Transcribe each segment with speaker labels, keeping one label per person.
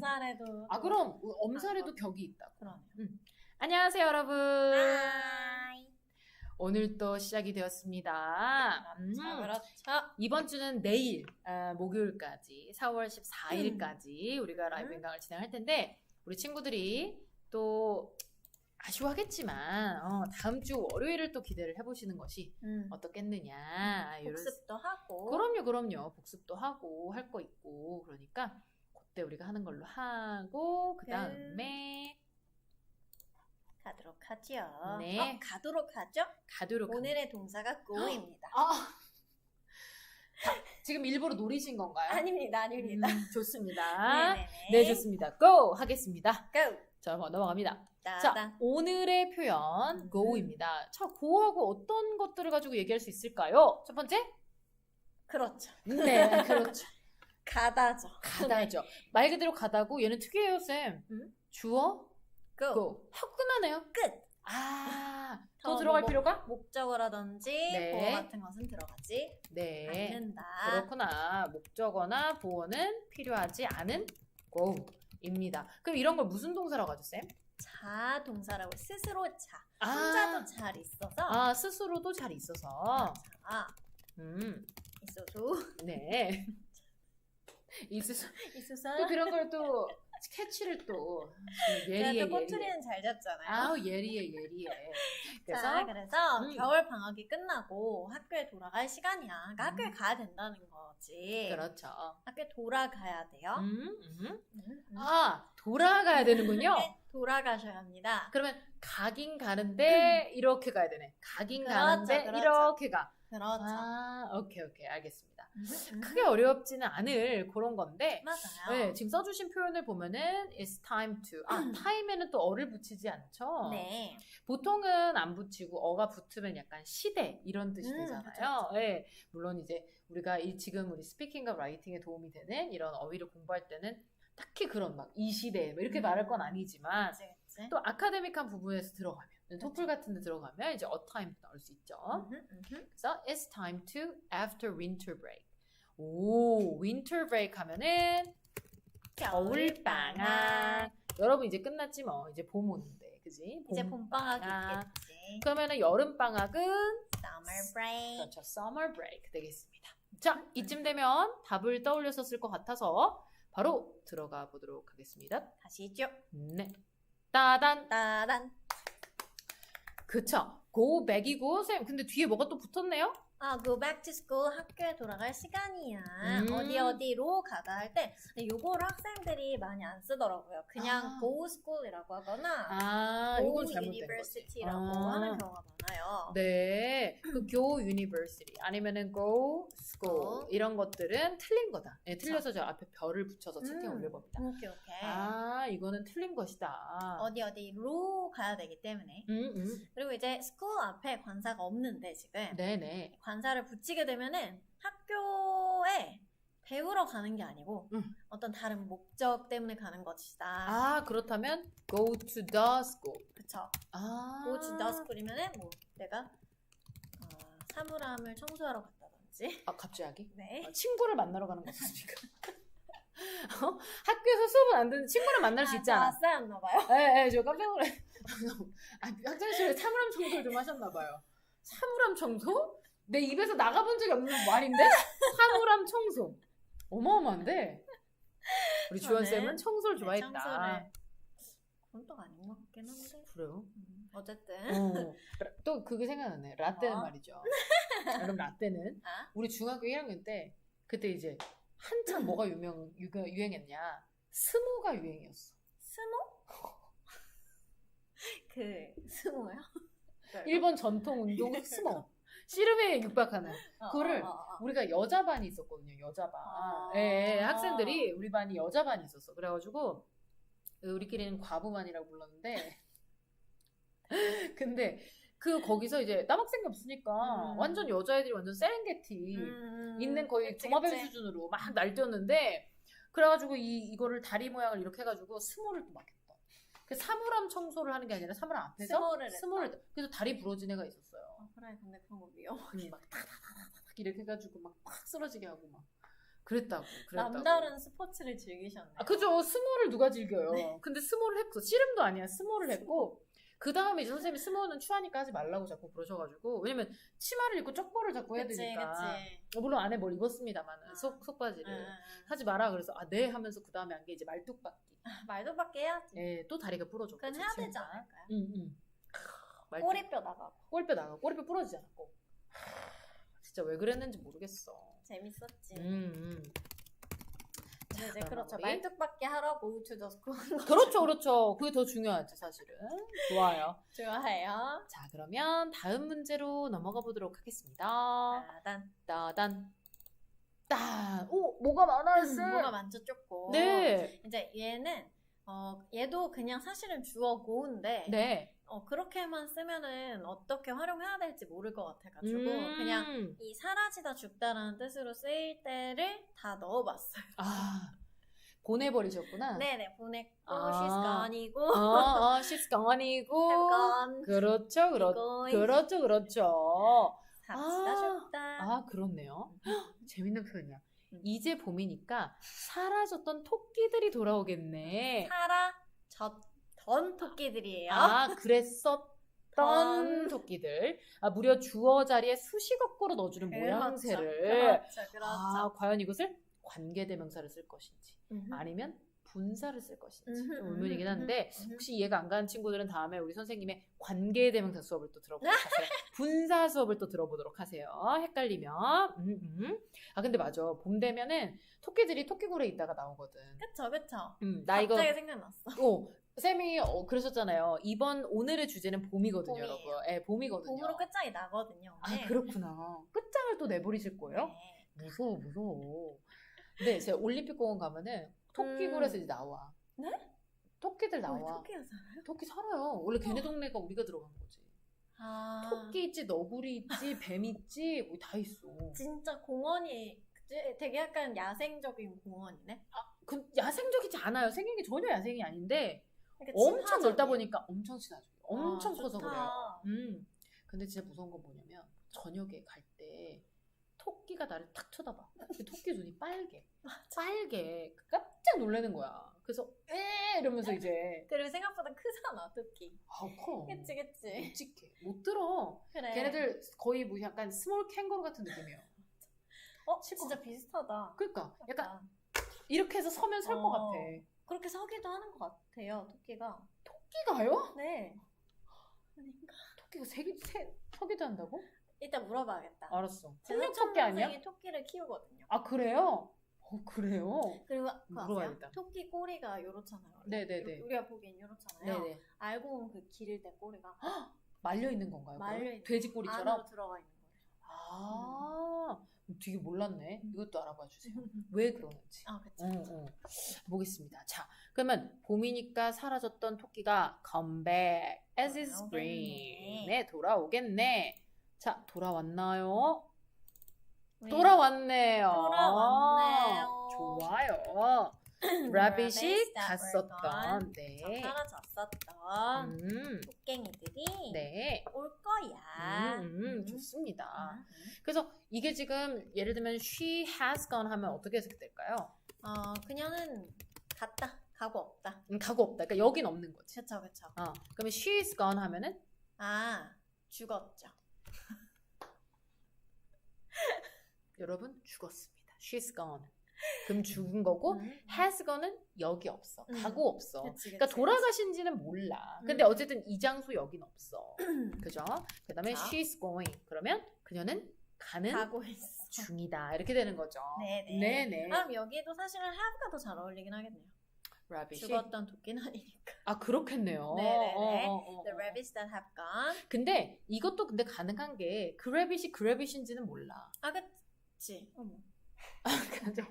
Speaker 1: 엄살에도.
Speaker 2: 아
Speaker 1: 또-
Speaker 2: 그럼 엄살에도 격이 있다.
Speaker 1: 그러네요.
Speaker 2: 안녕하세요 여러분.
Speaker 1: 하이.
Speaker 2: 오늘 또 시작이 되었습니다.
Speaker 1: 그렇죠,
Speaker 2: 음,
Speaker 1: 그렇죠.
Speaker 2: 이번 주는 내일 아, 목요일까지 4월 14일까지 우리가 라이브
Speaker 1: 음.
Speaker 2: 인강을 진행할 텐데 우리 친구들이 또 아쉬워하겠지만 어, 다음 주 월요일을 또 기대를 해보시는 것이
Speaker 1: 음.
Speaker 2: 어떻겠느냐. 이런-
Speaker 1: 복습도 하고.
Speaker 2: 그럼요, 그럼요. 복습도 하고 할 거 있고 그러니까 그때 우리가 하는 걸로 하고 그 다음에
Speaker 1: 가도록 하죠.
Speaker 2: 네.
Speaker 1: 어, 가도록 하죠.
Speaker 2: 가도록
Speaker 1: 오늘의 동사가 go입니다.
Speaker 2: 아, 자, 지금 일부러 노리신 건가요?
Speaker 1: 아닙니다, 아닙니다.
Speaker 2: 음, 좋습니다.
Speaker 1: 네네네.
Speaker 2: 네, 좋습니다. go 하겠습니다.
Speaker 1: go.
Speaker 2: 자, 넘어갑니다. 자,
Speaker 1: 따단.
Speaker 2: 오늘의 표현
Speaker 1: 음.
Speaker 2: go입니다. 자, go하고 어떤 것들을 가지고 얘기할 수 있을까요? 첫 번째?
Speaker 1: 그렇죠.
Speaker 2: 네, 그렇죠.
Speaker 1: 가다죠.
Speaker 2: 가다죠. 말 그대로 가다고 얘는 특이해요, 쌤.
Speaker 1: 음?
Speaker 2: 주어,
Speaker 1: go.
Speaker 2: go. 하고 끝나네요.
Speaker 1: 끝.
Speaker 2: 아, 더더 들어갈
Speaker 1: 뭐-
Speaker 2: 필요가?
Speaker 1: 목적어라든지
Speaker 2: 네.
Speaker 1: 보어 같은 것은 들어가지
Speaker 2: 네.
Speaker 1: 않는다.
Speaker 2: 그렇구나. 목적어나 보어는 필요하지 않은 go입니다. 그럼 이런 걸 무슨 동사라고 하죠, 쌤?
Speaker 1: 자 동사라고 스스로 자.
Speaker 2: 아.
Speaker 1: 혼자도 잘 있어서
Speaker 2: 아, 스스로도 잘 있어서.
Speaker 1: 자
Speaker 2: 음,
Speaker 1: 있어도
Speaker 2: 네. 있어서.
Speaker 1: 있어서
Speaker 2: 또 그런 걸 또 캐치를 또 예리해
Speaker 1: 또. 꼬투리는 잘 잡잖아요.
Speaker 2: 아우 예리해 예리해. 그래서
Speaker 1: 자, 그래서
Speaker 2: 음.
Speaker 1: 겨울 방학이 끝나고 학교에 돌아갈 시간이야. 그러니까 학교에
Speaker 2: 음.
Speaker 1: 가야 된다는 거지.
Speaker 2: 그렇죠.
Speaker 1: 학교에 돌아가야 돼요.
Speaker 2: 음, 음.
Speaker 1: 음, 음.
Speaker 2: 아 돌아가야 되는군요.
Speaker 1: 네, 돌아가셔야 합니다.
Speaker 2: 그러면 가긴 가는데 이렇게 가야 되네. 가긴
Speaker 1: 음. 그렇죠,
Speaker 2: 가는데
Speaker 1: 그렇죠.
Speaker 2: 이렇게 가.
Speaker 1: 그렇죠.
Speaker 2: 아 오케이 오케이 알겠습니다.
Speaker 1: 음, 음.
Speaker 2: 크게 어렵지는 않을 그런 건데
Speaker 1: 맞아요.
Speaker 2: 네, 지금 써주신 표현을 보면은 it's time to 아 time에는 또 어를 붙이지 않죠.
Speaker 1: 음. 네.
Speaker 2: 보통은 안 붙이고 어가 붙으면 약간 시대 이런 뜻이
Speaker 1: 음,
Speaker 2: 되잖아요.
Speaker 1: 그쵸,
Speaker 2: 네, 물론 이제 우리가 이 지금 우리 스피킹과 라이팅에 도움이 되는 이런 어휘를 공부할 때는 딱히 그런 막 이 시대 뭐 이렇게
Speaker 1: 음.
Speaker 2: 말할 건 아니지만
Speaker 1: 그치, 그치.
Speaker 2: 또 아카데믹한 부분에서 들어가면 토플 같은 데 들어가면 이제 a time 나올 수 있죠.
Speaker 1: 음흠, 음흠.
Speaker 2: 그래서 it's time to after winter break. 오, winter break 하면은 겨울 방학. 여러분 이제 끝났지 뭐. 이제 봄 오는데. 그지?
Speaker 1: 이제 봄방학이
Speaker 2: 방학.
Speaker 1: 있겠지.
Speaker 2: 그러면은 여름 방학은
Speaker 1: Summer break.
Speaker 2: 그렇죠. summer break 되겠습니다. 자, 이쯤 되면 답을 떠올렸었을 것 같아서 바로 들어가 보도록 하겠습니다.
Speaker 1: 가시죠.
Speaker 2: 네. 따단.
Speaker 1: 따단.
Speaker 2: 그쵸. go back이고 쌤 근데 뒤에 뭐가 또 붙었네요?
Speaker 1: 아, go back to school 학교에 돌아갈 시간이야.
Speaker 2: 음.
Speaker 1: 어디 어디로 가다 할 때 요거를 학생들이 많이 안 쓰더라고요. 그냥
Speaker 2: 아.
Speaker 1: go school이라고 하거나
Speaker 2: 아,
Speaker 1: go university라고
Speaker 2: 아.
Speaker 1: 하는 경우가 많아요.
Speaker 2: 네, 그 go university 아니면은 go school
Speaker 1: 어.
Speaker 2: 이런 것들은 틀린 거다. 네. 틀려서 저 앞에 별을 붙여서 채팅
Speaker 1: 음.
Speaker 2: 올려봅니다.
Speaker 1: 오케이 오케이.
Speaker 2: 아, 이거는 틀린 것이다.
Speaker 1: 어디 어디로 가야 되기 때문에.
Speaker 2: 음, 음.
Speaker 1: 그리고 이제 school 앞에 관사가 없는데 지금
Speaker 2: 네네.
Speaker 1: 관 사를 붙이게 되면은 학교에 배우러 가는 게 아니고
Speaker 2: 음.
Speaker 1: 어떤 다른 목적 때문에 가는 것이다.
Speaker 2: 아, 그렇다면 go to the school.
Speaker 1: 그쵸.
Speaker 2: 아,
Speaker 1: go to the school이면은 뭐 내가 어, 사물함을 청소하러 갔다든지.
Speaker 2: 아, 갑자기?
Speaker 1: 네.
Speaker 2: 아, 친구를 만나러 가는 거습니까 어? 학교에서 수업은 안 듣는 친구를 만날 수 있잖아.
Speaker 1: 아, 쌓였나 봐요.
Speaker 2: 예, 예, 저 깜짝 놀래. 아, 학창시절에 사물함 청소를 좀 하셨나 봐요. 사물함 청소? 내 입에서 나가본 적이 없는 말인데? 사물함 청소. 어마어마한데? 우리
Speaker 1: 저는
Speaker 2: 주원 쌤은 청소를
Speaker 1: 네,
Speaker 2: 좋아했다.
Speaker 1: 청소를. 그건 또 아닌 것 같긴 한데.
Speaker 2: 그래요?
Speaker 1: 음, 어쨌든.
Speaker 2: 어. 또 그게 생각나네. 라떼는
Speaker 1: 어?
Speaker 2: 말이죠. 그럼 라떼는
Speaker 1: 아?
Speaker 2: 우리 중학교 1학년 때 그때 이제 한참 뭐가 유명, 유, 유행했냐. 스모가 유행이었어.
Speaker 1: 스모? 그 스모요?
Speaker 2: 일본 전통 운동 스모. 씨름에 육박하는.
Speaker 1: 어,
Speaker 2: 그거를
Speaker 1: 어, 어, 어.
Speaker 2: 우리가 여자 반이 있었거든요. 여자 반.
Speaker 1: 아.
Speaker 2: 예, 예, 학생들이 우리 반이 여자 반이 있었어. 그래가지고 우리끼리는 과부반이라고 불렀는데 근데 그 거기서 이제 남학생이 없으니까
Speaker 1: 음.
Speaker 2: 완전 여자애들이 완전 세렝게티
Speaker 1: 음,
Speaker 2: 있는 거의
Speaker 1: 그치.
Speaker 2: 수준으로 막 날뛰었는데 그래가지고 이 이거를 다리 모양을 이렇게 해가지고 스모를 또 막 했다. 그 사물함 청소를 하는 게 아니라 사물함 앞에서
Speaker 1: 스모를.
Speaker 2: 스모를 그래서 다리 부러진 애가 있었어 요.
Speaker 1: 어, 그래 근데 그런 거 위험.
Speaker 2: 음, 막 타다다다닥 이렇게 해가지고 막 팍 쓰러지게 하고 막 그랬다고. 그랬다고.
Speaker 1: 남다른 스포츠를 즐기셨네요.
Speaker 2: 아, 그죠. 스모를 누가 즐겨요. 근데 스모를 했고, 씨름도 아니야. 스모를 했고, 그 다음에 이제 선생님이 스모는 추하니까 하지 말라고 자꾸 그러셔가지고, 왜냐면 치마를 입고 쪽보를 자꾸 해야
Speaker 1: 그치,
Speaker 2: 되니까.
Speaker 1: 그치.
Speaker 2: 어, 물론 안에 뭘 입었습니다만은,
Speaker 1: 아.
Speaker 2: 속, 속바지를.
Speaker 1: 응, 응, 응.
Speaker 2: 하지 마라. 그래서, 아, 네. 하면서 그 다음에 한 게 이제 말뚝박기.
Speaker 1: 아, 말도밖에 해야지.
Speaker 2: 예, 또 다리가 부러졌고.
Speaker 1: 그건 해야 되지 않을까요?
Speaker 2: 응, 응. 말뚝-
Speaker 1: 꼬리뼈 나가고.
Speaker 2: 꼬리뼈 나가. 꼬리뼈 부러지지 않았고. 진짜 왜 그랬는지 모르겠어.
Speaker 1: 재밌었지.
Speaker 2: 음, 음.
Speaker 1: 근데 이제
Speaker 2: 자,
Speaker 1: 그렇죠. 말뚝밖에 하라고 주저스코
Speaker 2: 그렇죠, 그렇죠. 그게 더 중요하죠, 사실은. 좋아요.
Speaker 1: 좋아해요.
Speaker 2: 자, 그러면 다음 문제로 넘어가 보도록 하겠습니다.
Speaker 1: 따단.
Speaker 2: 따단. 따. 오, 뭐가 많아요, 쌤.
Speaker 1: 뭐가 많죠, 좁고.
Speaker 2: 네.
Speaker 1: 이제 얘는 어 얘도 그냥 사실은 주어 고인데
Speaker 2: 네.
Speaker 1: 어 그렇게만 쓰면은 어떻게 활용해야 될지 모를 것 같아가지고
Speaker 2: 음.
Speaker 1: 그냥 이 사라지다 죽다라는 뜻으로 쓰일 때를 다 넣어봤어요.
Speaker 2: 아, 보내버리셨구나.
Speaker 1: 네네 보냈고
Speaker 2: 아.
Speaker 1: she's gone이고
Speaker 2: 어, 어, she's gone이고. 그렇죠, 그렇, 그렇죠, 그렇죠.
Speaker 1: 사라지다
Speaker 2: 아.
Speaker 1: 죽다
Speaker 2: 아, 그렇네요. 재밌는 표현이야.
Speaker 1: 음.
Speaker 2: 이제 봄이니까 사라졌던 토끼들이 돌아오겠네.
Speaker 1: 사라졌 던 토끼들이에요.
Speaker 2: 아, 그랬었던
Speaker 1: 던.
Speaker 2: 토끼들. 아, 무려 주어 자리에 수식어구로 넣어주는
Speaker 1: 그렇죠,
Speaker 2: 모양새를.
Speaker 1: 그렇죠, 그렇죠.
Speaker 2: 아, 과연 이것을 관계대명사를 쓸 것인지,
Speaker 1: 음흠.
Speaker 2: 아니면 분사를 쓸 것인지
Speaker 1: 음흠,
Speaker 2: 좀 의문이긴 한데
Speaker 1: 음흠.
Speaker 2: 혹시 이해가 안 가는 친구들은 다음에 우리 선생님의 관계대명사 수업을 또 들어보도록 하세요. 분사 수업을 또 들어보도록 하세요. 헷갈리면. 음, 음. 아 근데 맞아. 봄 되면은 토끼들이 토끼굴에 있다가 나오거든.
Speaker 1: 그쵸 그쵸.
Speaker 2: 음, 나 이거
Speaker 1: 갑자기 생각났어.
Speaker 2: 어, 쌤이 어, 그러셨잖아요. 이번 오늘의 주제는 봄이거든요,
Speaker 1: 봄이에요.
Speaker 2: 여러분. 예, 봄이거든요.
Speaker 1: 봄으로 끝장이 나거든요.
Speaker 2: 아. 그렇구나. 끝장을 또 내버리실 거예요?
Speaker 1: 네.
Speaker 2: 무서워, 무서워. 근데 제가 올림픽공원 가면은 토끼굴에서
Speaker 1: 음.
Speaker 2: 이제 나와.
Speaker 1: 네?
Speaker 2: 토끼들 나와.
Speaker 1: 토끼가 살아요?
Speaker 2: 토끼 살아요. 원래 걔네 동네가 우리가 들어간 거지.
Speaker 1: 아
Speaker 2: 토끼 있지, 너구리 있지, 뱀 있지, 뭐 다 있어.
Speaker 1: 진짜 공원이 되게 약간 야생적인 공원이네.
Speaker 2: 그 야생적이지 않아요. 생긴 게 전혀 야생이 아닌데
Speaker 1: 그러니까
Speaker 2: 엄청. 넓다 보니까 엄청 친하죠. 엄청
Speaker 1: 아,
Speaker 2: 커서
Speaker 1: 좋다.
Speaker 2: 그래요. 음. 근데 진짜 무서운 건 뭐냐면 저녁에 갈 때 토끼가 나를 탁 쳐다봐. 그 토끼 눈이 빨개. 빨개. 깜짝 놀라는 거야. 그래서 에 이러면서 이제
Speaker 1: 그리고 생각보다 크잖아 토끼.
Speaker 2: 아우 커.
Speaker 1: 그치 그치.
Speaker 2: 묵직해. 못 들어.
Speaker 1: 그래.
Speaker 2: 걔네들 거의 뭐 약간 스몰 캥거루 같은 느낌이에요. 어칠
Speaker 1: 진짜 비슷하다.
Speaker 2: 그러니까 약간
Speaker 1: 약간
Speaker 2: 이렇게 해서 서면 설것
Speaker 1: 어.
Speaker 2: 같아.
Speaker 1: 그렇게 서기도 하는 것 같아요 토끼가.
Speaker 2: 토끼가요?
Speaker 1: 네. 그러니까
Speaker 2: 토끼가 세기 세 서기도 한다고?
Speaker 1: 이따 물어봐야겠다.
Speaker 2: 알았어.
Speaker 1: 사촌
Speaker 2: 토끼 아니야?
Speaker 1: 토끼를 키우거든요.
Speaker 2: 아 그래요? 어 그래요?
Speaker 1: 그리고 그
Speaker 2: 물어봐야겠다.
Speaker 1: 토끼 꼬리가 요렇잖아요.
Speaker 2: 네네네.
Speaker 1: 우리가 보기엔 요렇잖아요.
Speaker 2: 네네.
Speaker 1: 알고 보면 그 기를 때 꼬리가
Speaker 2: 말려 있는 건가요? 그럼?
Speaker 1: 말려 있는
Speaker 2: 돼지 꼬리처럼?
Speaker 1: 안으로 들어가 있는
Speaker 2: 아, 되게 몰랐네.
Speaker 1: 음.
Speaker 2: 이것도 알아봐 주세요.
Speaker 1: 거예요.
Speaker 2: 왜 그러는지.
Speaker 1: 아 그쵸.
Speaker 2: 어, 어. 보겠습니다. 자, 그러면 봄이니까 사라졌던 토끼가 come back as is spring.
Speaker 1: 돌아오겠네.
Speaker 2: 네, 돌아오겠네. 자, 돌아왔나요?
Speaker 1: 왜?
Speaker 2: 돌아왔네요.
Speaker 1: 돌아왔네요.
Speaker 2: 좋아요. 라빗이
Speaker 1: that were
Speaker 2: 갔었던. 네.
Speaker 1: 사라졌었던
Speaker 2: 음,
Speaker 1: 토깽이들이
Speaker 2: 네.
Speaker 1: 올 거야.
Speaker 2: 음, 음,
Speaker 1: 음.
Speaker 2: 좋습니다.
Speaker 1: 음.
Speaker 2: 그래서 이게 지금 예를 들면 she has gone 하면 어떻게 해석될까요?
Speaker 1: 어 그녀는 갔다 가고 없다.
Speaker 2: 음, 가고 없다. 그러니까 여긴 없는 거지.
Speaker 1: 그쵸 그쵸.
Speaker 2: 어, 그러면 she's gone 하면은
Speaker 1: 아 죽었죠.
Speaker 2: 여러분 죽었습니다. she's gone. 그럼 죽은 거고
Speaker 1: 음.
Speaker 2: has gone은 여기 없어.
Speaker 1: 음.
Speaker 2: 가고 없어.
Speaker 1: 그치,
Speaker 2: 그러니까
Speaker 1: 그치,
Speaker 2: 돌아가신지는 몰라. 근데
Speaker 1: 음.
Speaker 2: 어쨌든 이 장소 여긴 없어. 그죠? 그다음에
Speaker 1: 자.
Speaker 2: she's going. 그러면 그녀는 가는
Speaker 1: 가고 있어.
Speaker 2: 중이다. 이렇게 되는 거죠.
Speaker 1: 네네.
Speaker 2: 네네.
Speaker 1: 그럼 여기도 사실은 have가 더 잘 어울리긴 하겠네요.
Speaker 2: rabbit이
Speaker 1: 죽었던 토끼는 아니니까.
Speaker 2: 아 그렇겠네요.
Speaker 1: 네네네.
Speaker 2: 어, 어, 어,
Speaker 1: The
Speaker 2: 어.
Speaker 1: rabbits that have gone.
Speaker 2: 근데 이것도 근데 가능한 게그 래빗이 그 래빗인지는 몰라.
Speaker 1: 아 그치. 어머.
Speaker 2: 그죠?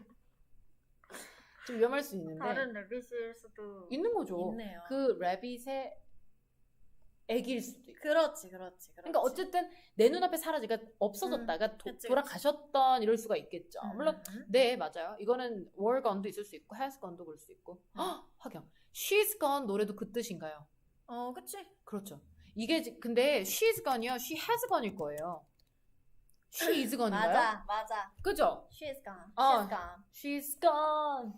Speaker 2: 좀 위험할 수 있는데
Speaker 1: 다른 rabbit일 수도
Speaker 2: 있는 거죠.
Speaker 1: 있네요.
Speaker 2: 그 래빗의 애기일 수도 있고.
Speaker 1: 그렇지, 그렇지, 그렇지.
Speaker 2: 그러니까 어쨌든 내 눈앞에 사라지가 없어졌다가 도-
Speaker 1: 음, 그치,
Speaker 2: 돌아가셨던 이럴 수가 있겠죠.
Speaker 1: 음,
Speaker 2: 물론
Speaker 1: 음.
Speaker 2: 네 맞아요. 이거는 were gone도 있을 수 있고 has gone도 그럴 수 있고.
Speaker 1: 음.
Speaker 2: 헉, 하경 she's gone 노래도 그 뜻인가요?
Speaker 1: 어, 그치.
Speaker 2: 그렇죠. 이게 지- 근데 she's gone이요, she has gone일 거예요. she is gone인가요?
Speaker 1: 맞아, 맞아.
Speaker 2: 그죠?
Speaker 1: She is gone.
Speaker 2: 어.
Speaker 1: She's gone.
Speaker 2: she's gone.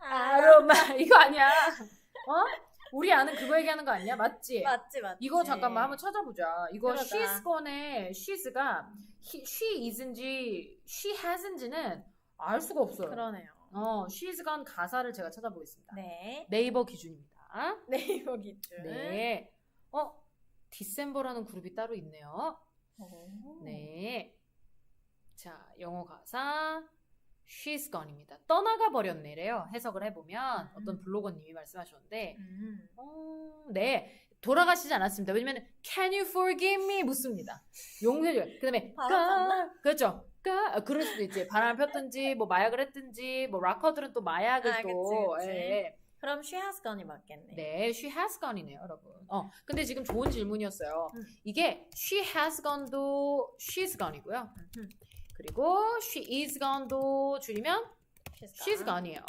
Speaker 1: 아,
Speaker 2: 아로마 이거 아니야. 어? 우리 아는 그거 얘기하는 거 아니야? 맞지?
Speaker 1: 맞지, 맞지.
Speaker 2: 이거 잠깐만 한번 찾아보자. 이거
Speaker 1: 그러자.
Speaker 2: she's gone의 she's가 he, she is인지 she has인지는 알 수가 없어요.
Speaker 1: 그러네요.
Speaker 2: 어, she's gone 가사를 제가 찾아보겠습니다.
Speaker 1: 네.
Speaker 2: 네이버 기준입니다.
Speaker 1: 네이버 기준.
Speaker 2: 네. 어, 디셈버라는 그룹이 따로 있네요.
Speaker 1: 오.
Speaker 2: 네. 자, 영어 가사 she's gone입니다. 떠나가 버렸네래요. 해석을 해보면
Speaker 1: 음.
Speaker 2: 어떤 블로거님이 말씀하셨는데
Speaker 1: 음.
Speaker 2: 어, 네. 돌아가시지 않았습니다. 왜냐면 can you forgive me 묻습니다. 용서해 그다음에 가? 그렇죠. 가 아, 그럴 수도 있지. 바람을 폈든지 뭐 마약을 했든지 뭐 락커들은 또 마약을
Speaker 1: 아,
Speaker 2: 또
Speaker 1: 그치, 그치.
Speaker 2: 예.
Speaker 1: 그럼 she has gone이 맞겠네.
Speaker 2: 네, she has gone이네요, 여러분. 어, 근데 지금 좋은 질문이었어요.
Speaker 1: 음.
Speaker 2: 이게 she has gone도 she's gone이고요.
Speaker 1: 음.
Speaker 2: 그리고 she is gone도 줄이면
Speaker 1: She's
Speaker 2: gone이에요.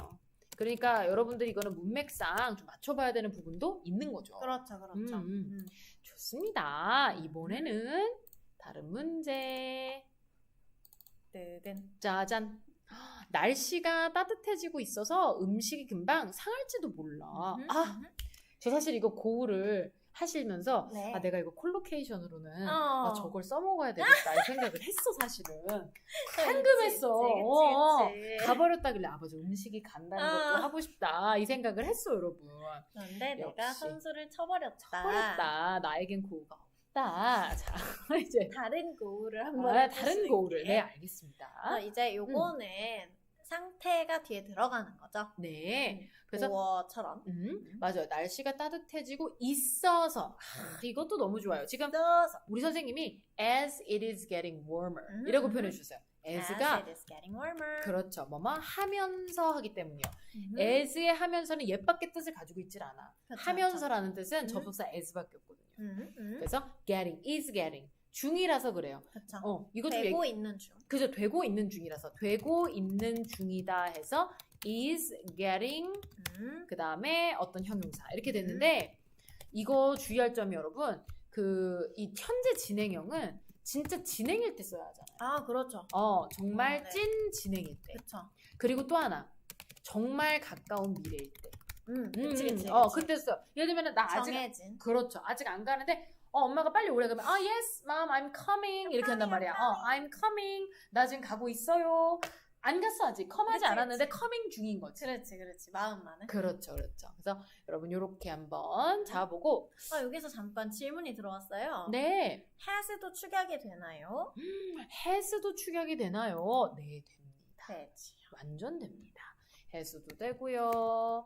Speaker 2: 그러니까 여러분들 이거는 문맥상 좀 맞춰봐야 되는 부분도 있는 거죠.
Speaker 1: 그렇죠, 그렇죠.
Speaker 2: 음, 음.
Speaker 1: 음.
Speaker 2: 좋습니다. 이번에는 다른 문제.
Speaker 1: 뜨든.
Speaker 2: 짜잔. 날씨가 따뜻해지고 있어서 음식이 금방 상할지도 몰라.
Speaker 1: 음,
Speaker 2: 아,
Speaker 1: 음.
Speaker 2: 저 사실 이거 고우를 하시면서
Speaker 1: 네.
Speaker 2: 아 내가 이거 콜로케이션으로는
Speaker 1: 어.
Speaker 2: 아 저걸 써먹어야 되겠다 이 생각을 했어 사실은 한금했어. 어. 가버렸다길래 아버지 음식이 간다는 것도
Speaker 1: 아.
Speaker 2: 하고 싶다 이 생각을 했어 여러분
Speaker 1: 그런데 내가. 선수를 쳐버렸다.
Speaker 2: 버렸다 나에겐 고우가 없다 자 이제
Speaker 1: 다른 고우를 한번
Speaker 2: 아, 다른
Speaker 1: 수
Speaker 2: 고우를. 네 알겠습니다
Speaker 1: 어, 이제 요거는 상태가 뒤에 들어가는 거죠.
Speaker 2: 네 그래서
Speaker 1: 고어처럼.
Speaker 2: 음, 맞아요 날씨가 따뜻해지고 있어서 아, 이것도 너무 좋아요 지금. 우리 선생님이 as it is getting warmer
Speaker 1: 음,
Speaker 2: 이라고
Speaker 1: 음.
Speaker 2: 표현해.
Speaker 1: As
Speaker 2: as가
Speaker 1: it is getting warmer.
Speaker 2: 그렇죠. 뭐뭐 하면서 하기 때문이요.
Speaker 1: 음.
Speaker 2: as의 하면서는 옛밖의 뜻을 가지고 있질 않아.
Speaker 1: 그쵸,
Speaker 2: 하면서라는 뜻은
Speaker 1: 음.
Speaker 2: 접속사 as밖에 없거든요.
Speaker 1: 음, 음.
Speaker 2: 그래서 getting is getting 중이라서 그래요.
Speaker 1: 그쵸.
Speaker 2: 어, 이거 좀
Speaker 1: 되고
Speaker 2: 얘기,
Speaker 1: 있는 중.
Speaker 2: 그죠 되고 있는 중이라서 되고 있는 중이다 해서 is getting
Speaker 1: 음.
Speaker 2: 그 다음에 어떤 형용사 이렇게 됐는데 이거 주의할 점이 여러분 그 이 현재 진행형은 진짜 진행일 때 써야 하잖아요.
Speaker 1: 아, 그렇죠.
Speaker 2: 어, 정말
Speaker 1: 음, 네.
Speaker 2: 찐 진행일 때.
Speaker 1: 그쵸.
Speaker 2: 그리고 또 하나. 정말 가까운 미래일 때.
Speaker 1: 음,
Speaker 2: 음,
Speaker 1: 그치, 그치.
Speaker 2: 어,
Speaker 1: 그치.
Speaker 2: 그때 써. 예를 들면 나 아직
Speaker 1: 정해진.
Speaker 2: 그렇죠. 아직 안 가는데 어, 엄마가 빨리 오래 그러면 아, yes, mom, I'm coming 이렇게 한단 말이야. 어, I'm coming. 나 지금 가고 있어요. 안 갔어 아직. 컴하지
Speaker 1: 그치,
Speaker 2: 않았는데 coming 중인 거지.
Speaker 1: 그렇지, 그렇지. 마음만은.
Speaker 2: 그렇죠, 그렇죠. 그래서 여러분 요렇게 한번 잡아보고
Speaker 1: 아, 여기서 잠깐 질문이 들어왔어요.
Speaker 2: 네,
Speaker 1: has도 축약이 되나요?
Speaker 2: has도 축약이 되나요? 네, 됩니다.
Speaker 1: 되지.
Speaker 2: 완전 됩니다. 해수도 되고요.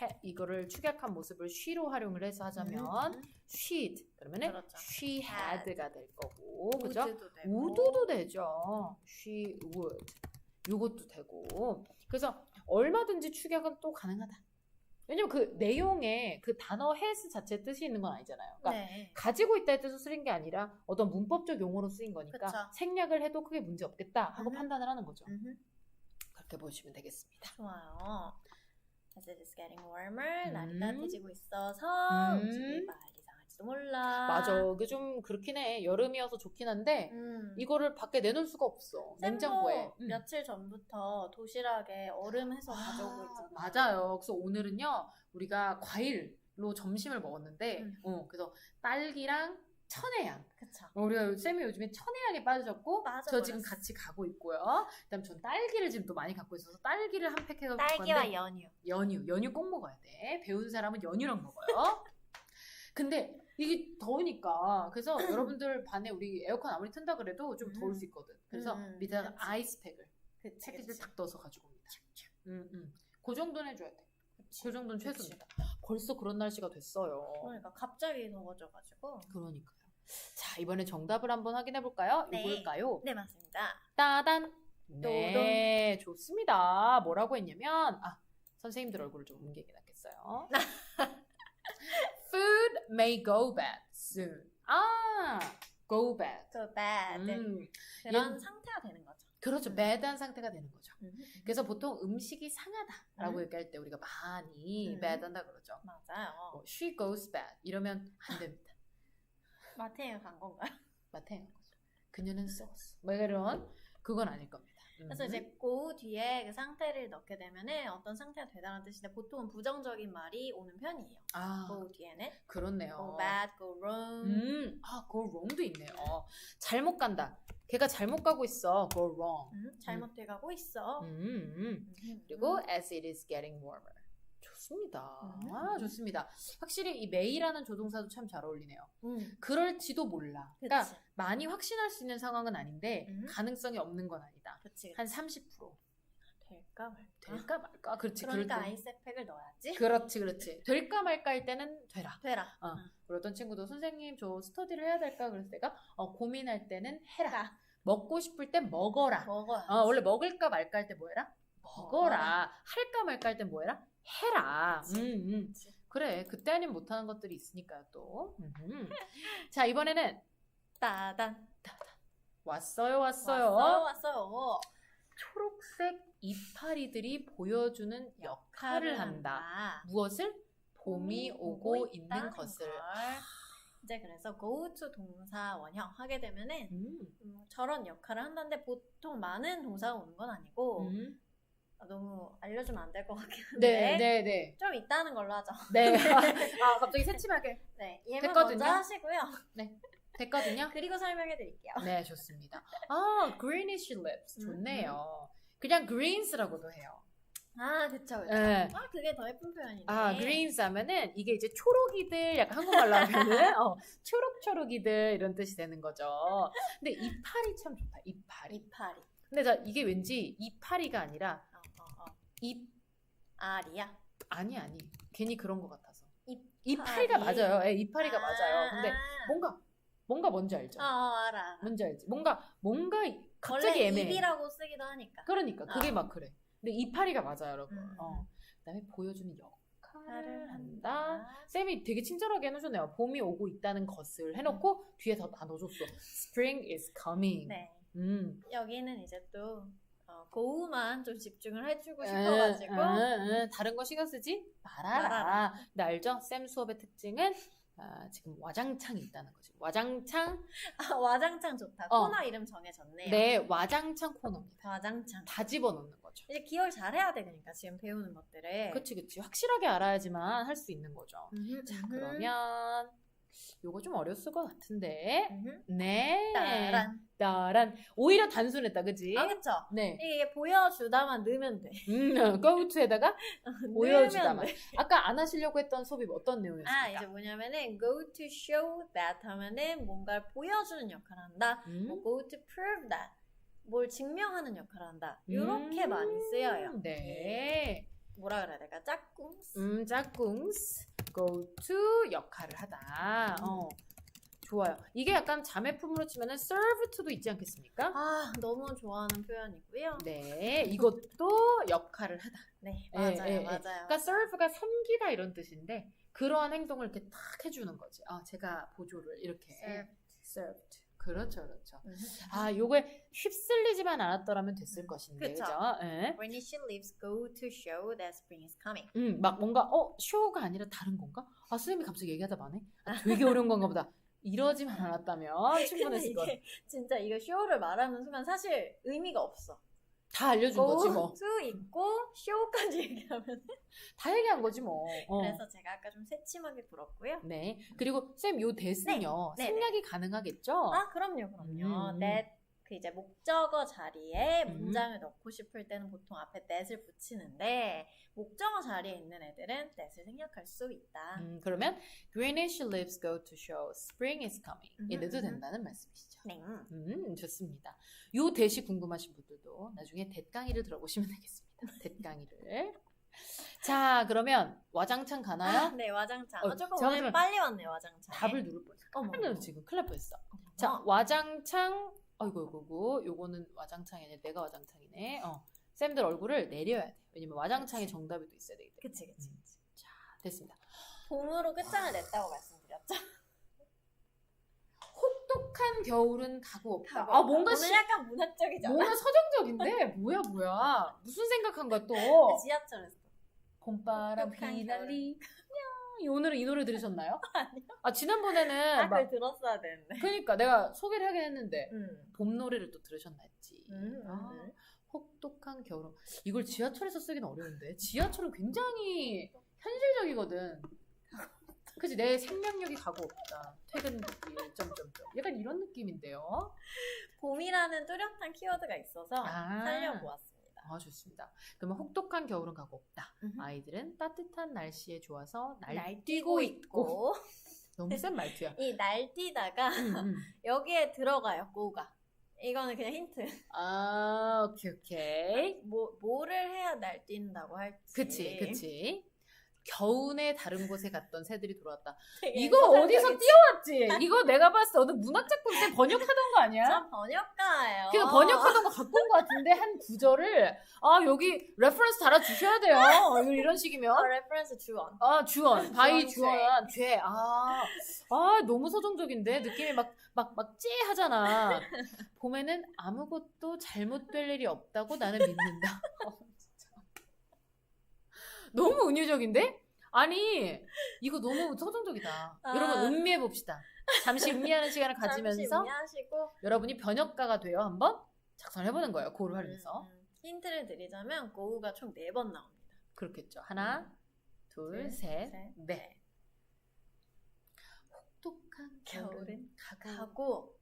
Speaker 2: 해, 이거를 축약한 모습을 she로 활용을 해서 하자면
Speaker 1: 음,
Speaker 2: she'd 그러면은
Speaker 1: 그렇죠.
Speaker 2: she had가 될 거고
Speaker 1: 음.
Speaker 2: 그죠? would도 되죠. she would 요것도 되고 그래서 얼마든지 축약은 또 가능하다. 왜냐면 그 내용에 그 단어 has 자체 뜻이 있는 건 아니잖아요. 그러니까
Speaker 1: 네.
Speaker 2: 가지고 있다의 뜻으로 쓰인 게 아니라 어떤 문법적 용어로 쓰인 거니까
Speaker 1: 그쵸.
Speaker 2: 생략을 해도 크게 문제 없겠다 하고
Speaker 1: 음흠.
Speaker 2: 판단을 하는 거죠.
Speaker 1: 음흠.
Speaker 2: 그렇게 보시면 되겠습니다.
Speaker 1: 좋아요. As it is getting warmer, 날이
Speaker 2: 음.
Speaker 1: 따뜻해지고 있어서
Speaker 2: 음.
Speaker 1: 음식이 빨리 상할지도 몰라.
Speaker 2: 맞아. 이게 좀 그렇긴 해. 여름이어서 좋긴 한데
Speaker 1: 음.
Speaker 2: 이거를 밖에 내놓을 수가 없어. 냉장고에. 음.
Speaker 1: 며칠 전부터 도시락에 얼음해서 가져오고 있잖아.
Speaker 2: 맞아요. 그래서 오늘은요 우리가 과일로 점심을 먹었는데,
Speaker 1: 음.
Speaker 2: 어 그래서 딸기랑 천혜향.
Speaker 1: 그쵸.
Speaker 2: 우리가 쌤이 요즘에 천혜향에 빠져졌고, 저 지금. 같이 가고 있고요. 그다음 전 딸기를 지금 또 많이 갖고 있어서 딸기를 한 팩 해서
Speaker 1: 딸기와 연유.
Speaker 2: 연유, 연유 꼭 먹어야 돼. 배운 사람은 연유랑 먹어요. 근데 이게 더우니까 그래서 여러분들 반에 우리 에어컨 아무리 튼다 그래도 좀 더울
Speaker 1: 음.
Speaker 2: 수 있거든. 그래서
Speaker 1: 음,
Speaker 2: 밑에다가
Speaker 1: 그치.
Speaker 2: 아이스팩을
Speaker 1: 그치.
Speaker 2: 딱 넣어서 가지고 옵니다. 음, 음. 그 정도는 해줘야 돼.
Speaker 1: 그치.
Speaker 2: 그 정도는. 최소입니다. 벌써 그런 날씨가 됐어요.
Speaker 1: 그러니까 갑자기 더워져가지고.
Speaker 2: 그러니까요. 자 이번에 정답을 한번 확인해 볼까요?
Speaker 1: 네.
Speaker 2: 이걸까요?
Speaker 1: 네 맞습니다.
Speaker 2: 따단. 네, 좋습니다. 뭐라고 했냐면 아 선생님들 얼굴을 좀 옮기게 놨겠어요. Food may go bad soon. 아, go bad.
Speaker 1: Go bad.
Speaker 2: 음,
Speaker 1: 그런
Speaker 2: 얘-
Speaker 1: 상태가 되는 거죠.
Speaker 2: 그렇죠.
Speaker 1: 음.
Speaker 2: bad한 상태가 되는 거죠.
Speaker 1: 음.
Speaker 2: 그래서 보통 음식이 상하다라고
Speaker 1: 음.
Speaker 2: 얘기할 때 우리가 많이
Speaker 1: 음.
Speaker 2: bad한다 그러죠.
Speaker 1: 맞아요.
Speaker 2: 뭐, she goes bad 이러면 안 됩니다.
Speaker 1: 마트에 간 건가요?
Speaker 2: 마태인 거죠. 그녀는 썩었어. 뭐 이런 그건 아닐 겁니다.
Speaker 1: 그래서
Speaker 2: 음.
Speaker 1: 이제 go 뒤에 그 상태를 넣게 되면은 어떤 상태가 되다는 뜻인데 보통은 부정적인 말이 오는 편이에요.
Speaker 2: 아
Speaker 1: go 뒤에는
Speaker 2: 그렇네요.
Speaker 1: go bad, go wrong.
Speaker 2: 음, 아, go wrong도 있네요. 어, 잘못 간다. 걔가 잘못 가고 있어. go wrong.
Speaker 1: 음, 잘못돼 가고 있어.
Speaker 2: 음, 음.
Speaker 1: 음,
Speaker 2: 그리고
Speaker 1: 음.
Speaker 2: as it is getting warmer. 좋습니다.
Speaker 1: 음.
Speaker 2: 아, 좋습니다. 확실히 이 may라는 조동사도 참 잘 어울리네요.
Speaker 1: 음,
Speaker 2: 그럴지도 몰라.
Speaker 1: 그치.
Speaker 2: 그러니까 많이 확신할 수 있는 상황은 아닌데
Speaker 1: 음.
Speaker 2: 가능성이 없는 건 아니다.
Speaker 1: 그치, 그치.
Speaker 2: 한 30%
Speaker 1: 될까 말까.
Speaker 2: 될까 말까. 그렇지.
Speaker 1: 그러니까
Speaker 2: 때-
Speaker 1: 아이스팩을 넣어야지.
Speaker 2: 그렇지, 그렇지. 될까 말까일 때는 되라.
Speaker 1: 되라.
Speaker 2: 어.
Speaker 1: 응.
Speaker 2: 우리 어떤 친구도 선생님 저 스터디를 해야 될까 그래서 내가 어, 고민할 때는 해라. 먹고 싶을 땐 먹어라.
Speaker 1: 먹어야.
Speaker 2: 어, 원래 먹을까 말까 할 때 뭐해라? 먹어라.
Speaker 1: 먹어라.
Speaker 2: 할까 말까 할 때 뭐해라? 해라. 음, 음. 그래. 그때 아니면 못하는 것들이 있으니까요 또. 음흠. 자 이번에는
Speaker 1: 따단.
Speaker 2: 왔어요 왔어요.
Speaker 1: 왔어요, 왔어요.
Speaker 2: 초록색 이파리들이 보여주는 역할을 한다. 무엇을? 봄이 오고 있는 것을.
Speaker 1: 걸. 이제 그래서 to 동사 원형 하게 되면은
Speaker 2: 음.
Speaker 1: 음, 저런 역할을 한다는데 보통 많은 동사가 오는 건 아니고
Speaker 2: 음.
Speaker 1: 아, 너무 알려주면 안 될 것 같긴 한데
Speaker 2: 네, 네, 네.
Speaker 1: 좀 있다는 걸로 하죠.
Speaker 2: 네. 아, 갑자기 새침하게
Speaker 1: 네, 예문
Speaker 2: 됐거든요.
Speaker 1: 먼저 하시고요.
Speaker 2: 됐거든요.
Speaker 1: 그리고 설명해 드릴게요.
Speaker 2: 네, 좋습니다. 아, greenish lips. 좋네요. 그냥 greens라고도 해요.
Speaker 1: 아, 그쵸, 그쵸.
Speaker 2: 네.
Speaker 1: 아, 그게 더 예쁜 표현이네.
Speaker 2: 아, greens 하면은 이게 이제 초록이들, 약간 한국말로 하면은 어, 초록초록이들 이런 뜻이 되는 거죠. 근데 이파리 참 좋다. 이파리.
Speaker 1: 이파리.
Speaker 2: 근데 나 이게 왠지 이파리가 아니라 이
Speaker 1: 아리야.
Speaker 2: 아니 아니 괜히 그런 것 같아서.
Speaker 1: 이파리.
Speaker 2: 이파리가 맞아요. 예, 이파리가 맞아요. 근데
Speaker 1: 아.
Speaker 2: 뭔가 뭔가 뭔지 알죠?
Speaker 1: 어, 어, 알아.
Speaker 2: 뭔지 알지? 뭔가 뭔가 이- 갑자기
Speaker 1: 원래
Speaker 2: 애매해.
Speaker 1: 입이라고 쓰기도 하니까.
Speaker 2: 그러니까 그게
Speaker 1: 어.
Speaker 2: 막 그래. 근데 이파리가 맞아요, 여러분.
Speaker 1: 음.
Speaker 2: 어. 그다음에 보여주는 역할을 한다. 쌤이 되게 친절하게 해놓으셨네요. 봄이 오고 있다는 것을 해놓고 뒤에 더다 넣어줬어. Spring is coming.
Speaker 1: 네.
Speaker 2: 음.
Speaker 1: 여기는 이제 또 어, 고우만 좀 집중을 해주고
Speaker 2: 에,
Speaker 1: 싶어가지고
Speaker 2: 에, 에, 다른 거 신경 쓰지 말아라.
Speaker 1: 말아라.
Speaker 2: 알죠? 쌤 수업의 특징은 아, 지금 와장창이 있다는 거죠. 와장창.
Speaker 1: 아, 와장창 좋다.
Speaker 2: 어.
Speaker 1: 코너 이름 정해졌네요.
Speaker 2: 네, 와장창 코너입니다.
Speaker 1: 와장창.
Speaker 2: 다 집어넣는 거죠.
Speaker 1: 이제 기억을 잘해야 돼 그러니까 지금 배우는 것들을.
Speaker 2: 그치, 그치. 확실하게 알아야지만 할 수 있는 거죠.
Speaker 1: 음흠,
Speaker 2: 자,
Speaker 1: 음흠.
Speaker 2: 그러면 요거 좀 어렸을 것 같은데. 네.
Speaker 1: 따란.
Speaker 2: 따란. 오히려 단순했다, 그지?
Speaker 1: 아 그쵸.
Speaker 2: 네.
Speaker 1: 이게 보여주다만 넣으면 돼.
Speaker 2: 음, go to에다가 보여주다만.
Speaker 1: 넣으면 돼.
Speaker 2: 아까 안 하시려고 했던 수업이 어떤 내용이었습니까?
Speaker 1: 아 이제 뭐냐면은 go to show that 하면은 뭔가를 보여주는 역할을 한다.
Speaker 2: 음?
Speaker 1: 뭐 go to prove that 뭘 증명하는 역할을 한다. 이렇게 많이 쓰여요.
Speaker 2: 음, 네.
Speaker 1: 뭐라 그래야 될까? 짝꿍.
Speaker 2: 음, 짝꿍스 go to 역할을 하다.
Speaker 1: 음.
Speaker 2: 어. 좋아요. 이게 약간 자매품으로 치면은 serve to도 있지 않겠습니까?
Speaker 1: 아 너무 좋아하는 표현이고요.
Speaker 2: 네. 이것도 역할을 하다.
Speaker 1: 네
Speaker 2: 예,
Speaker 1: 맞아요
Speaker 2: 예, 예.
Speaker 1: 맞아요.
Speaker 2: 그러니까 serve가 섬기다 이런 뜻인데 그러한 행동을 이렇게 탁 해주는 거지. 아, 제가 보조를 이렇게
Speaker 1: Served.
Speaker 2: served. 그렇죠, 그렇죠.
Speaker 1: 음.
Speaker 2: 아, 요거에 휩쓸리지만 않았더라면 됐을
Speaker 1: 음,
Speaker 2: 것인데. 그죠? 예.
Speaker 1: When she leaves, go to show that spring is coming.
Speaker 2: 음, 막 뭔가 어 쇼가 아니라 다른 건가? 아 선생님이 갑자기 얘기하다 마네. 아, 되게 어려운 건가 보다. 이러지만 않았다면 충분했을
Speaker 1: 근데
Speaker 2: 것.
Speaker 1: 이게 진짜 이거 쇼를 말하는 순간 사실 의미가 없어.
Speaker 2: 다 알려준 거지 뭐.
Speaker 1: to 있고 쇼까지 얘기하면
Speaker 2: 다 얘기한 거지 뭐. 어.
Speaker 1: 그래서 제가 아까 좀 새침하게 굴었고요.
Speaker 2: 네. 그리고 쌤 요 대스는요
Speaker 1: 네, 네,
Speaker 2: 생략이 가능하겠죠?
Speaker 1: 아 그럼요 그럼요.
Speaker 2: 음.
Speaker 1: that 그 이제 목적어 자리에
Speaker 2: 음.
Speaker 1: 문장을 넣고 싶을 때는 보통 앞에 that을 붙이는데 목적어 자리에 있는 애들은 that을 생략할 수 있다.
Speaker 2: 음, 그러면 greenish leaves go to show spring is coming.
Speaker 1: 음,
Speaker 2: 이래도
Speaker 1: 음.
Speaker 2: 된다는 말씀이시죠.
Speaker 1: 네.
Speaker 2: 음, 좋습니다. 요 대시 궁금하신 분들도 나중에 대강의를 들어보시면 되겠습니다. 대강의를. 자, 그러면 와장창 가나요?
Speaker 1: 아, 네 와장창.
Speaker 2: 어,
Speaker 1: 어, 조금 오늘 빨리 왔네요 와장창.
Speaker 2: 답을 누를 뻔했어. 지금 날 뻔했어. 자,
Speaker 1: 어.
Speaker 2: 와장창. 아이고, 아이고, 아이고. 요거는 와장창이 아니라 내가 와장창이네. 어. 쌤들 얼굴을 내려야 돼. 왜냐면 와장창이 정답이 또 있어야 되기 때문에.
Speaker 1: 그치 그치.
Speaker 2: 음. 자, 됐습니다.
Speaker 1: 봄으로 끝장을 냈다고 말씀드렸죠.
Speaker 2: 혹독한 겨울은 가고 없다. 아. 뭔가
Speaker 1: 오늘
Speaker 2: 시,
Speaker 1: 약간 문학적이잖아.
Speaker 2: 뭔가 서정적인데? 뭐야, 뭐야. 무슨 생각한 거야, 또?
Speaker 1: 지하철에서.
Speaker 2: 봄바람
Speaker 1: 혹독한
Speaker 2: 휘날리 이 오늘은 이 노래 들으셨나요?
Speaker 1: 아니요.
Speaker 2: 아 지난번에는
Speaker 1: 아,
Speaker 2: 막
Speaker 1: 그걸 들었어야 되는데.
Speaker 2: 그러니까 내가 소개를 하긴 했는데
Speaker 1: 음.
Speaker 2: 봄 노래를 또 들으셨나 했지.
Speaker 1: 음,
Speaker 2: 아,
Speaker 1: 음.
Speaker 2: 혹독한 겨울은 이걸 지하철에서 쓰기는 어려운데 지하철은 굉장히 현실적이거든. 그치 내 생명력이 가고 없다. 퇴근길 점점점 약간 이런 느낌인데요.
Speaker 1: 봄이라는 뚜렷한 키워드가 있어서
Speaker 2: 아.
Speaker 1: 살려보았습니다.
Speaker 2: 아 좋습니다. 그러면 혹독한 겨울은 가고 없다.
Speaker 1: 음.
Speaker 2: 아이들은 따뜻한 날씨에 좋아서
Speaker 1: 날뛰고
Speaker 2: 날뛰고 있고
Speaker 1: 있고
Speaker 2: 너무 센 말투야.
Speaker 1: 이 날뛰다가
Speaker 2: 음, 음.
Speaker 1: 여기에 들어가요 고가. 이거는 그냥 힌트.
Speaker 2: 아 오케이 오케이.
Speaker 1: 뭐 뭐를 해야 날뛴다고 할지.
Speaker 2: 그치 그치. 겨우내 다른 곳에 갔던 새들이 돌아왔다. 이거 어디서? 띄워왔지? 이거 내가 봤을 때 어느 문학작품 때 번역하던 거 아니야?
Speaker 1: 전 번역가예요.
Speaker 2: 그래서 번역하던 거 갖고 온 거 같은데 한 구절을 아 여기 레퍼런스 달아 주셔야 돼요. 이런
Speaker 1: 어,
Speaker 2: 식이면
Speaker 1: 레퍼런스 주원.
Speaker 2: 아 주원 바이
Speaker 1: 주원,
Speaker 2: 주원 죄 아 아, 너무 서정적인데 느낌이 막 막 막 찌하잖아. 봄에는 아무것도 잘못될 일이 없다고 나는 믿는다. 너무 은유적인데? 아니 이거 너무 서정적이다.
Speaker 1: 아.
Speaker 2: 여러분 음미해 봅시다. 잠시 음미하는 시간을 가지면서
Speaker 1: 음미하시고
Speaker 2: 여러분이 번역가가 되어 한번 작성해 보는 거예요. 고를 활용해서
Speaker 1: 음, 음. 힌트를 드리자면 고우가 총 네 번 나옵니다.
Speaker 2: 그렇겠죠. 하나, 둘,
Speaker 1: 둘,
Speaker 2: 셋,
Speaker 1: 셋,
Speaker 2: 넷. 혹독한 겨울은 가고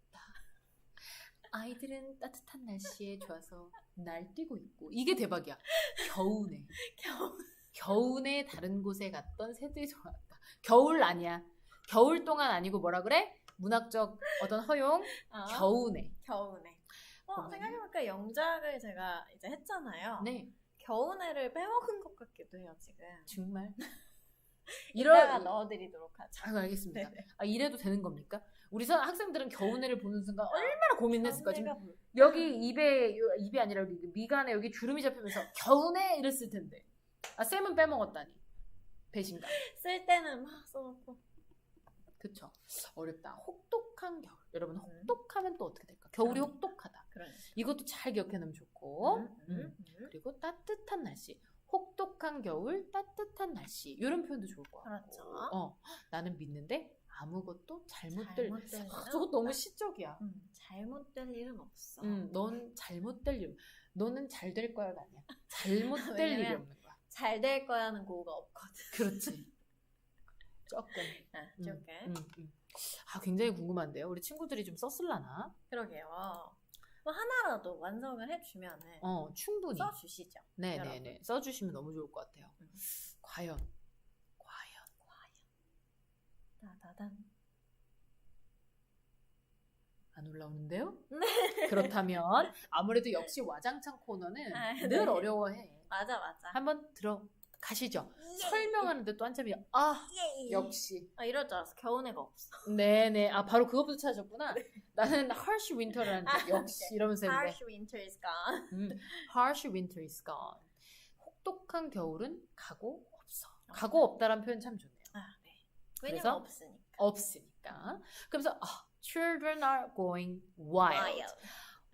Speaker 2: 아이들은 따뜻한 날씨에 좋아서 날뛰고 있고 이게 대박이야. 겨우내.
Speaker 1: 겨우
Speaker 2: 겨우내 다른 곳에 갔던 새들이 돌아왔다. 겨울 아니야. 겨울 동안 아니고 뭐라 그래? 문학적 어떤 허용
Speaker 1: 아,
Speaker 2: 겨우내.
Speaker 1: 겨우내. 어. 생각해보니까 영작을 제가 이제 했잖아요.
Speaker 2: 네,
Speaker 1: 겨우내를 빼먹은 것 같기도 해요 지금.
Speaker 2: 정말. 이런
Speaker 1: 넣어드리도록 하죠.
Speaker 2: 아, 알겠습니다.
Speaker 1: 네네.
Speaker 2: 아, 이래도 되는 겁니까? 우리 선 학생들은 겨우내를 보는 순간 얼마나 고민했을까? 지금
Speaker 1: 뭐-
Speaker 2: 여기 입에 요- 입이 아니라 여기 미간에 여기 주름이 잡히면서 겨우내 이랬을 텐데. 아 쌤은 빼먹었다니. 배신감.
Speaker 1: 쓸 때는 막 써놓고.
Speaker 2: 그쵸. 어렵다. 혹독한 겨울. 여러분
Speaker 1: 음.
Speaker 2: 혹독하면 또 어떻게 될까? 겨울이
Speaker 1: 그럼.
Speaker 2: 혹독하다.
Speaker 1: 그러니까.
Speaker 2: 이것도 잘 기억해 놓으면 좋고.
Speaker 1: 음, 음,
Speaker 2: 음.
Speaker 1: 음.
Speaker 2: 그리고 따뜻한 날씨. 혹독한 겨울, 따뜻한 날씨. 이런 표현도 좋을 것 같고.
Speaker 1: 그렇죠.
Speaker 2: 어, 나는 믿는데 아무것도 잘못될
Speaker 1: 잘못될
Speaker 2: 아, 저거 너무
Speaker 1: 없다.
Speaker 2: 시적이야.
Speaker 1: 음, 잘못될 일은 없어.
Speaker 2: 음, 넌 잘못될 일. 너는 잘 될 거야가 아니야. 잘못될 일이 없는 거야.
Speaker 1: 잘 될 거야는 고우가 없거든.
Speaker 2: 그렇지. 조금.
Speaker 1: 아,
Speaker 2: 음,
Speaker 1: 조금.
Speaker 2: 음, 음. 아, 굉장히 궁금한데요. 우리 친구들이 좀 썼을라나?
Speaker 1: 그러게요. 뭐 하나라도 완성을 해주면은
Speaker 2: 어, 충분히.
Speaker 1: 써주시죠.
Speaker 2: 네네네. 써주시면 너무 좋을 것 같아요.
Speaker 1: 음.
Speaker 2: 과연. 과연.
Speaker 1: 따다단.
Speaker 2: 안 올라오는데요?
Speaker 1: 네.
Speaker 2: 그렇다면 아무래도 역시 와장창 코너는
Speaker 1: 아,
Speaker 2: 늘
Speaker 1: 네.
Speaker 2: 어려워해.
Speaker 1: 맞아 맞아.
Speaker 2: 한번 들어가시죠. 설명하는데 또 한참이 아
Speaker 1: 예.
Speaker 2: 역시
Speaker 1: 아 이럴 줄 알았어. 겨우내가 없어.
Speaker 2: 네네 아 바로 그것부터 찾으셨구나 나는 harsh winter라는
Speaker 1: 아,
Speaker 2: 역시 이러면서 했는데
Speaker 1: Harsh winter is gone.
Speaker 2: 음, harsh winter is gone 혹독한 겨울은 가고 없어 가고 없다란 표현 참 좋네요
Speaker 1: 아 네. 왜냐면
Speaker 2: 그래서?
Speaker 1: 없으니까.
Speaker 2: 없으니까 그러면서 아, children are going wild
Speaker 1: Wild.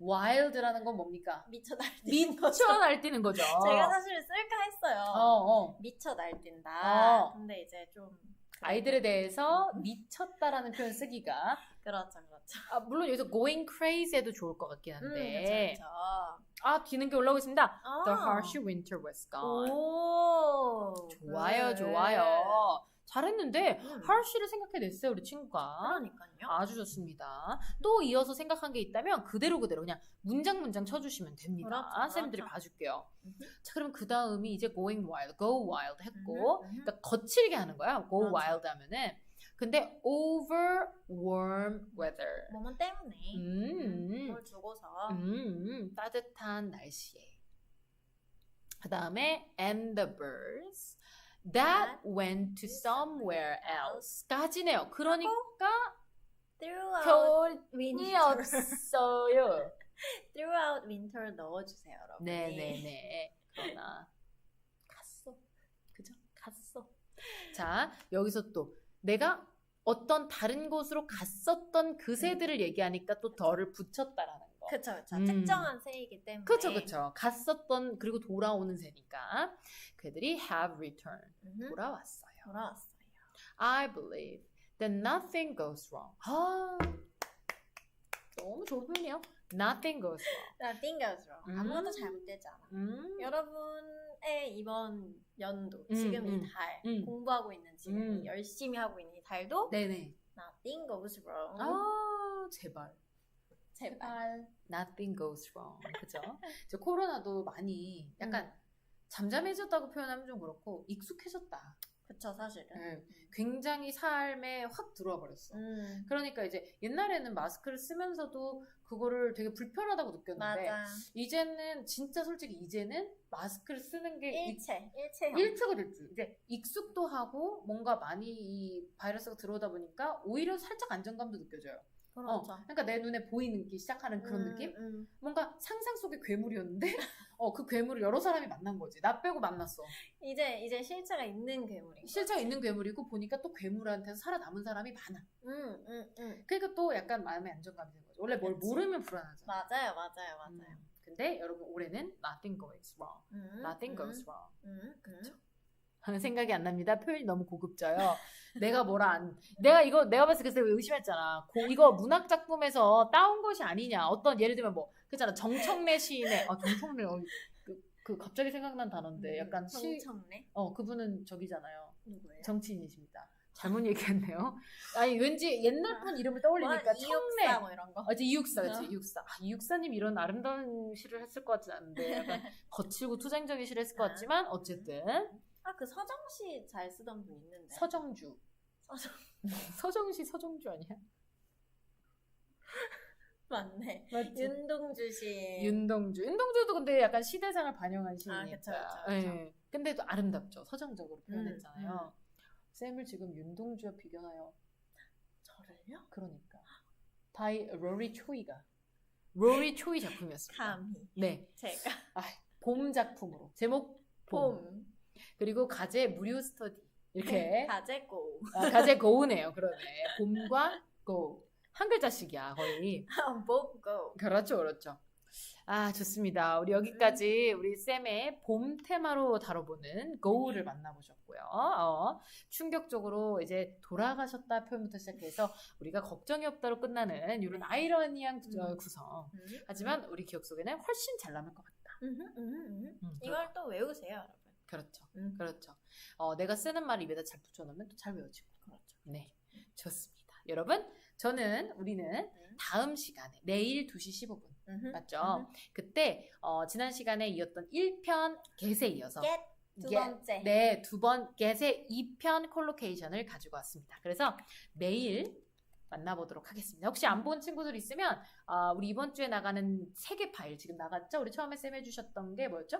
Speaker 2: Wild라는 건 뭡니까
Speaker 1: 미쳐 날뛰는 거죠.
Speaker 2: 미쳐 날뛰는 거죠
Speaker 1: 제가 사실 쓸까 했어요.
Speaker 2: 어, 어.
Speaker 1: 미쳐 날뛴다.
Speaker 2: 어.
Speaker 1: 근데 이제 좀
Speaker 2: 아이들에 대해서 미쳤다라는 표현 쓰기가
Speaker 1: 그렇죠 그렇죠.
Speaker 2: 아, 물론 여기서 going crazy해도 좋을 것 같긴
Speaker 1: 음,
Speaker 2: 한데
Speaker 1: 그렇죠.
Speaker 2: 아 뒤늦게 올라오고 있습니다.
Speaker 1: 아.
Speaker 2: The harsh winter was gone.
Speaker 1: 오
Speaker 2: 좋아요,
Speaker 1: 네.
Speaker 2: 좋아요. 잘했는데
Speaker 1: 음.
Speaker 2: harsh를 생각해냈어요 우리 친구가.
Speaker 1: 그러니까요.
Speaker 2: 아주 좋습니다. 또 이어서 생각한 게 있다면 그대로 그대로 그냥 문장 문장 쳐주시면 됩니다.
Speaker 1: 그렇죠,
Speaker 2: 쌤들이
Speaker 1: 그렇죠.
Speaker 2: 봐줄게요.
Speaker 1: 음흠.
Speaker 2: 자 그럼 그 다음이 이제 going wild, go wild 했고,
Speaker 1: 음흠, 음흠.
Speaker 2: 그러니까 거칠게 하는 거야. go
Speaker 1: 그렇죠.
Speaker 2: wild 하면은. 근데 over warm weather.
Speaker 1: 뭐뭐 때문에
Speaker 2: 음.
Speaker 1: 뭘 두고서
Speaker 2: 음, 따뜻한 날씨에. 그 다음에 and the birds that went to somewhere else.까지네요. 그러니까
Speaker 1: throughout
Speaker 2: 겨울이
Speaker 1: winter
Speaker 2: 없어요.
Speaker 1: throughout winter 넣어주세요 여러분.
Speaker 2: 네네네. 그러나 갔어. 그죠? 갔어. 자 여기서 또 내가 어떤 다른 곳으로 갔었던 그 새들을 얘기하니까 또 덜을 붙였다라는 거.
Speaker 1: 그쵸 그쵸.
Speaker 2: 음.
Speaker 1: 특정한 새이기 때문에.
Speaker 2: 그쵸 그쵸 갔었던 그리고 돌아오는 새니까 그들이 have returned
Speaker 1: 음흠.
Speaker 2: 돌아왔어요
Speaker 1: 돌아왔어요.
Speaker 2: I believe that nothing goes wrong. 아, 너무 좋은 표현이에요. Nothing goes wrong.
Speaker 1: Nothing goes wrong.
Speaker 2: 음.
Speaker 1: 아무것도 잘못되지 않아.
Speaker 2: 음.
Speaker 1: 여러분의 이번 연도,
Speaker 2: 음,
Speaker 1: 지금
Speaker 2: 음,
Speaker 1: 이 달,
Speaker 2: 음.
Speaker 1: 공부하고 있는 지금
Speaker 2: 음.
Speaker 1: 이 열심히 하고 있는 이 달도
Speaker 2: 네네.
Speaker 1: Nothing goes wrong.
Speaker 2: 아, 제발.
Speaker 1: 제발.
Speaker 2: Nothing goes wrong. 그죠? 저 코로나도 많이 약간
Speaker 1: 음.
Speaker 2: 잠잠해졌다고 표현하면 좀 그렇고 익숙해졌다.
Speaker 1: 그쵸 사실은.
Speaker 2: 네. 굉장히 삶에 확 들어와 버렸어.
Speaker 1: 음.
Speaker 2: 그러니까 이제 옛날에는 마스크를 쓰면서도 그거를 되게 불편하다고 느꼈는데
Speaker 1: 맞아.
Speaker 2: 이제는 진짜 솔직히 이제는 마스크를 쓰는 게 익-
Speaker 1: 일체, 일체형.
Speaker 2: 일체가 됐지. 이제 익숙도 하고 뭔가 많이 이 바이러스가 들어오다 보니까 오히려 살짝 안정감도 느껴져요. 어,
Speaker 1: 그렇죠.
Speaker 2: 그러니까 내 눈에 보이기 시작하는 그런
Speaker 1: 음,
Speaker 2: 느낌?
Speaker 1: 음.
Speaker 2: 뭔가 상상 속의 괴물이었는데 어, 그 괴물을 여러 사람이 만난 거지. 나 빼고 만났어.
Speaker 1: 이제 이제 실체가 있는 괴물인
Speaker 2: 실제가
Speaker 1: 거지.
Speaker 2: 있는 괴물이고 보니까 또 괴물한테서 살아남은 사람이 많아.
Speaker 1: 음, 음, 음.
Speaker 2: 그러니까 또 약간 마음의 안정감이 된 거죠. 원래 뭘
Speaker 1: 그치.
Speaker 2: 모르면 불안하잖아.
Speaker 1: 맞아요, 맞아요, 맞아요.
Speaker 2: 음. 근데 여러분 올해는 nothing goes wrong.
Speaker 1: 음,
Speaker 2: nothing
Speaker 1: 음,
Speaker 2: goes wrong.
Speaker 1: 음,
Speaker 2: 그쵸.
Speaker 1: 음.
Speaker 2: 생각이 안 납니다. 표현이 너무 고급져요. 내가 뭐라 안, 내가 이거, 내가 봤을 때 그래서 의심했잖아. 고, 이거 문학 작품에서 따온 것이 아니냐. 어떤, 예를 들면 뭐, 그잖아. 정청래 시인의, 아, 정청래, 어, 그, 그 갑자기 생각난 단어인데, 약간 시,
Speaker 1: 정청래
Speaker 2: 어, 그분은 저기잖아요.
Speaker 1: 누구예요?
Speaker 2: 정치인이십니다. 잘못 얘기했네요. 아니, 왠지 옛날 판 이름을 떠올리니까
Speaker 1: 뭐,
Speaker 2: 청래.
Speaker 1: 이육사 뭐 이런 거.
Speaker 2: 아, 이제 이육사, 그치?
Speaker 1: 어.
Speaker 2: 이육사. 아, 이육사님 이런 아름다운 시를 했을 것 같지 않은데, 약간 거칠고 투쟁적인 시를 했을 것 같지만, 어쨌든,
Speaker 1: 아 그 서정 씨잘 쓰던 분 있는데.
Speaker 2: 서정주.
Speaker 1: 서정
Speaker 2: 서정시 서정주 아니야?
Speaker 1: 맞네.
Speaker 2: 맞지?
Speaker 1: 윤동주 씨.
Speaker 2: 윤동주. 윤동주도 근데 약간 시대상을 반영한
Speaker 1: 아,
Speaker 2: 시니까.
Speaker 1: 그쵸, 그쵸, 그쵸.
Speaker 2: 예. 근데 또 아름답죠. 서정적으로 표현했잖아요.
Speaker 1: 음,
Speaker 2: 쌤을 지금 윤동주와 비교나요?
Speaker 1: 저를요?
Speaker 2: 그러니까. 바이 로리 초이가. 로리 초이 작품이었습니다.
Speaker 1: 감히
Speaker 2: 네.
Speaker 1: 제가
Speaker 2: 봄 작품으로. 제목 봄.
Speaker 1: 봄
Speaker 2: 그리고 가제 무료 스터디. 이렇게.
Speaker 1: 가재고
Speaker 2: 아, 가제 고우네요. 그러네. 봄과 고. 한 글자씩이야, 거의.
Speaker 1: 봄 고
Speaker 2: 그렇죠, 그렇죠. 아, 좋습니다. 우리 여기까지 우리 쌤의 봄 테마로 다뤄보는 고우를 만나보셨고요. 어, 충격적으로 이제 돌아가셨다 표현부터 시작해서 우리가 걱정이 없다로 끝나는 이런 아이러니한 구-
Speaker 1: 음.
Speaker 2: 구성.
Speaker 1: 음,
Speaker 2: 하지만 우리 기억 속에는 훨씬 잘 남을 것 같다.
Speaker 1: 음, 음, 음, 음.
Speaker 2: 음,
Speaker 1: 이걸 또 외우세요, 여러분.
Speaker 2: 그렇죠.
Speaker 1: 음.
Speaker 2: 그렇죠. 어, 내가 쓰는 말 입에다 잘 붙여놓으면 또 잘 외워지고.
Speaker 1: 그렇죠.
Speaker 2: 네, 좋습니다. 여러분, 저는 우리는
Speaker 1: 음.
Speaker 2: 다음 시간에 내일 2시 15분
Speaker 1: 음흠,
Speaker 2: 맞죠? 그때 어, 지난 시간에 이었던 1편 get에 이어서
Speaker 1: get 두 번째.
Speaker 2: 네, 두 번 get의 2편 콜로케이션을 가지고 왔습니다. 그래서 내일 만나보도록 하겠습니다. 혹시 안 본 친구들 있으면 어, 우리 이번 주에 나가는 세 개 파일 지금 나갔죠? 우리 처음에 쌤 해주셨던 게 뭐였죠?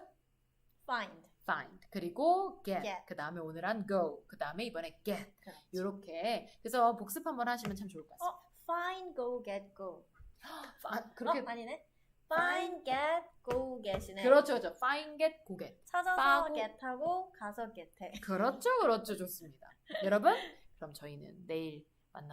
Speaker 1: find.
Speaker 2: Find 그리고 get,
Speaker 1: get.
Speaker 2: 그 다음에 오늘 한 go 그 다음에 이번에 get. 이렇게 그래서 복습 한번 하시면 참 좋을 것 같습니다.
Speaker 1: 어, find, go, get, go.
Speaker 2: 아, 그렇게
Speaker 1: 어, 아니네. find, get, go, get이네.
Speaker 2: 그렇죠, 그렇죠. find, get, go, get.
Speaker 1: 찾아서
Speaker 2: 빠고.
Speaker 1: get하고 가서 get해.
Speaker 2: 그렇죠, 그렇죠. 좋습니다. 여러분, 그럼 저희는 내일